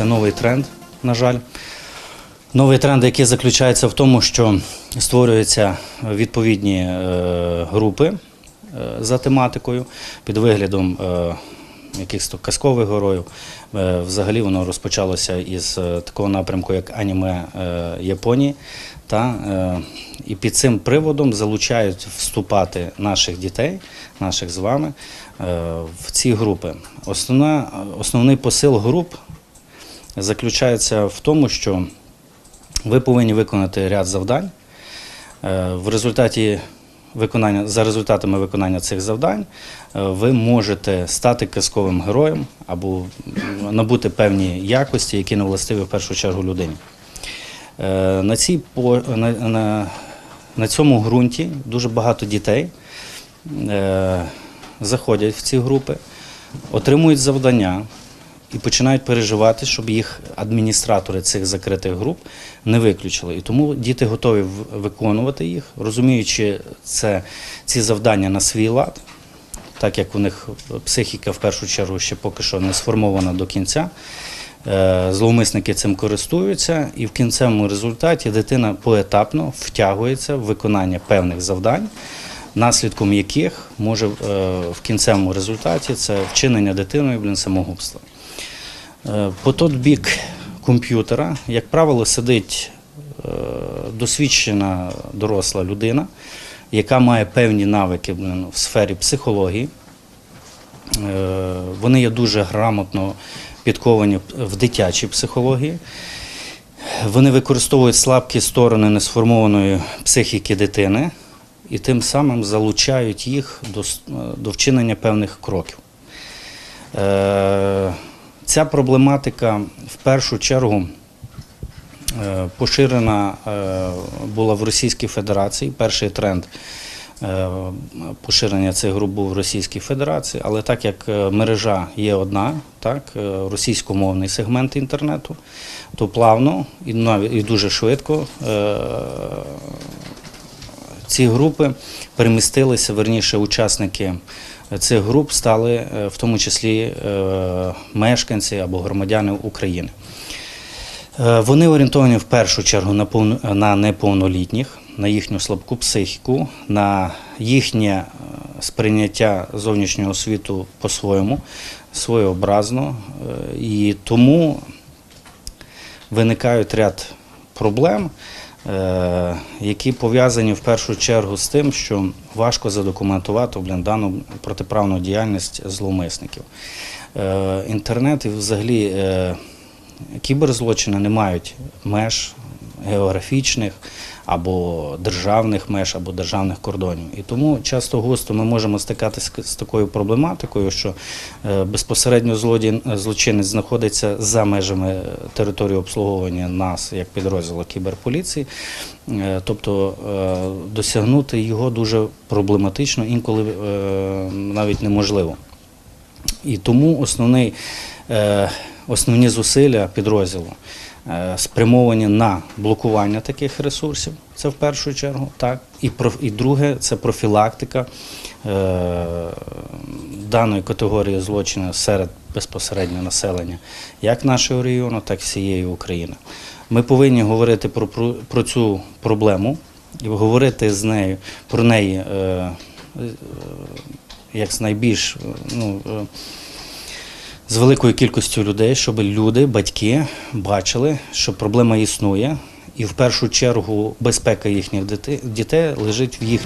це новий тренд, на жаль. Новий тренд, який заключається в тому, що створюються відповідні е, групи е, за тематикою під виглядом е, якихось казкових героїв. Взагалі воно розпочалося із такого напрямку, як аніме Японії. Та, і під цим приводом залучають вступати наших дітей, наших з вами, в ці групи. Основна, основний посил груп заключається в тому, що ви повинні виконати ряд завдань. Е, В результаті виконання, за результатами виконання цих завдань е, ви можете стати казковим героєм або набути певні якості, які не властиві в першу чергу людині. Е, На, цій, на, на, на цьому ґрунті дуже багато дітей заходять в ці групи, отримують завдання і починають переживати, щоб їх адміністратори цих закритих груп не виключили. І тому діти готові виконувати їх, розуміючи це, ці завдання на свій лад, так як у них психіка в першу чергу ще поки що не сформована до кінця. Е, Зловмисники цим користуються, і в кінцевому результаті дитина поетапно втягується в виконання певних завдань, наслідком яких може е, в кінцевому результаті це вчинення дитиною блін, самогубства. Е, По той бік комп'ютера, як правило, сидить е, досвідчена доросла людина, яка має певні навики в сфері психології. Е, Вони є дуже грамотно підковані в дитячій психології. Вони використовують слабкі сторони несформованої психіки дитини і тим самим залучають їх до, до вчинення певних кроків. Ця проблематика в першу чергу е, поширена е, була в Російській Федерації. Перший тренд е, поширення цих груп був в Російській Федерації, але так як мережа є одна, так, російськомовний сегмент інтернету, то плавно і дуже швидко ці групи перемістилися, верніше, учасники цих груп стали е, в тому числі е, мешканці або громадяни України. Е, Вони орієнтовані в першу чергу на повно- на неповнолітніх, на їхню слабку психіку, на їхнє е, сприйняття зовнішнього світу по-своєму, своєобразно. Е, І тому виникають ряд проблем, е, які пов'язані в першу чергу з тим, що важко задокументувати блін, дану протиправну діяльність зловмисників. Е, Інтернет і взагалі е, кіберзлочини не мають меж географічних або державних меж, або державних кордонів. І тому часто густо ми можемо стикатися з такою проблематикою, що е, безпосередньо злодій, злочинець знаходиться за межами території обслуговування нас як підрозділу кіберполіції. Е, Тобто е, досягнути його дуже проблематично, інколи навіть неможливо. І тому основний, основні зусилля підрозділу спрямовані на блокування таких ресурсів, це в першу чергу, так. І, і друге це профілактика е, даної категорії злочину серед безпосередньо населення, як нашого регіону, так і всієї України. Ми повинні говорити про, про, про цю проблему і говорити з нею про неї. Е, е, як з найбільш е, ну, е, з великою кількістю людей, щоб люди, батьки бачили, що проблема існує, і в першу чергу безпека їхніх дітей лежить в їх.